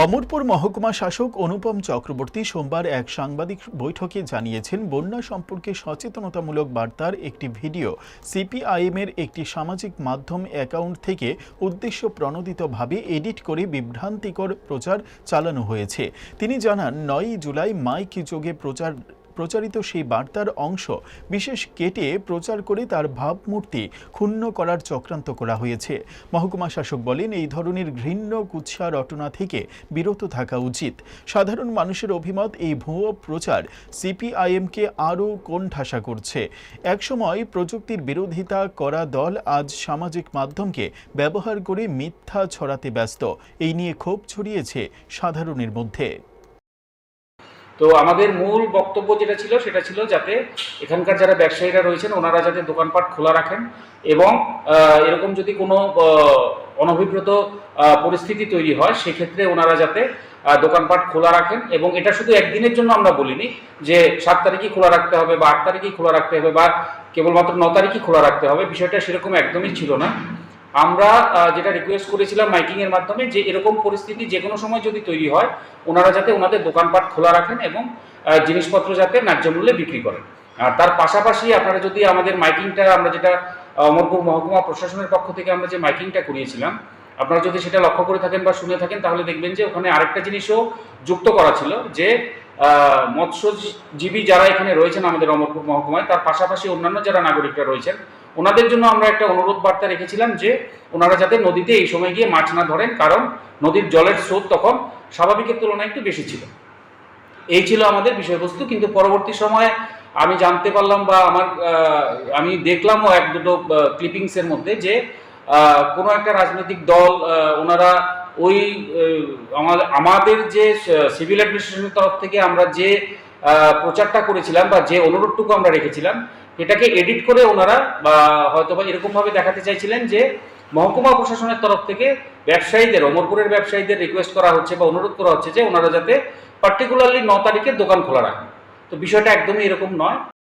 অমরপুর মহকুমা শাসক অনুপম চক্রবর্তী সোমবার এক সাংবাদিক বৈঠকে জানিয়েছেন, বন্যা সম্পর্কে সচেতনতামূলক বার্তার একটি ভিডিও সিপিআইএমের একটি সামাজিক মাধ্যম অ্যাকাউন্ট থেকে উদ্দেশ্য প্রণোদিতভাবে এডিট করে বিভ্রান্তিকর প্রচার চালানো হয়েছে। তিনি জানান, নয়ই জুলাই মাইক যোগে প্রচার প্রচারিত সেই বার্তার অংশ বিশেষ কেটে প্রচার করে তার ভাবমূর্তি ক্ষুণ্ণ করার চক্রান্ত করা হয়েছে। মহকুমা শাসক বলেন, এই ধরনের ঘৃণ্য কুৎসা রটনা থেকে বিরত থাকা উচিত। সাধারণ মানুষের অভিমত, এই ভুয়ো প্রচার সিপিআইএমকে আরও কোণঠাসা করছে। একসময় প্রযুক্তির বিরোধিতা করা দল আজ সামাজিক মাধ্যমকে ব্যবহার করে মিথ্যা ছড়াতে ব্যস্ত। এই নিয়ে ক্ষোভ ছড়িয়েছে সাধারণের মধ্যে। তো আমাদের মূল বক্তব্য যেটা ছিল, সেটা ছিল যাতে এখানকার যারা ব্যবসায়ীরা রয়েছেন, ওনারা যাতে দোকানপাট খোলা রাখেন এবং এরকম যদি কোনো অনভিপ্রেত পরিস্থিতি তৈরি হয়, সেক্ষেত্রে ওনারা যাতে দোকানপাট খোলা রাখেন এবং এটা শুধু একদিনের জন্য আমরা বলিনি যে সাত তারিখই খোলা রাখতে হবে বা আট তারিখই খোলা রাখতে হবে বা কেবলমাত্র ন তারিখই খোলা রাখতে হবে, বিষয়টা সেরকম একদমই ছিল না। আমরা যেটা রিকোয়েস্ট করেছিলাম মাইকিং এর মাধ্যমে যে এরকম পরিস্থিতি যে কোনো সময় যদি তৈরি হয়, ওনারা যাতে ওনাদের দোকানপাট খোলা রাখেন এবং জিনিসপত্র যাতে ন্যায্য মূল্যে বিক্রি করেন। আর তার পাশাপাশি আপনারা যদি আমাদের মাইকিংটা আমরা যেটা অমরপুর মহকুমা প্রশাসনের পক্ষ থেকে আমরা যে মাইকিংটা করিয়েছিলাম, আপনারা যদি সেটা লক্ষ্য করে থাকেন বা শুনে থাকেন, তাহলে দেখবেন যে ওখানে আরেকটা জিনিসও যুক্ত করা ছিল যে মৎস্যজীবী যারা এখানে রয়েছেন আমাদের অমরপুর মহকুমায়, তার পাশাপাশি অন্যান্য যারা নাগরিকরা রয়েছেন, ওনাদের জন্য আমরা একটা অনুরোধ বার্তা রেখেছিলাম যে ওনারা যাতে নদীতে এই সময় গিয়ে মাছ না ধরেন, কারণ নদীর জলের স্রোত তখন স্বাভাবিকের তুলনায় একটু বেশি ছিল। এই ছিল আমাদের বিষয়বস্তু, কিন্তু পরবর্তী সময়ে আমি জানতে পারলাম বা আমার আমি দেখলামও এক দুটো ক্লিপিংসের মধ্যে যে কোনো একটা রাজনৈতিক দল ওনারা ওই আমাদের যে সিভিল অ্যাডমিনিস্ট্রেশনের তরফ থেকে আমরা যে প্রচারটা করেছিলাম বা যে অনুরোধটুকু আমরা রেখেছিলাম, এটাকে এডিট করে ওনারা, বা হয়তো বা এরকমভাবে দেখাতে চাইছিলেন যে, মহকুমা প্রশাসনের তরফ থেকে ব্যবসায়ীদের, অমরপুরের ব্যবসায়ীদের রিকোয়েস্ট করা হচ্ছে বা অনুরোধ করা হচ্ছে যে, ওনারা যাতে পার্টিকুলারলি ন তারিখে দোকান খোলা রাখেন। তো বিষয়টা একদমই এরকম নয়।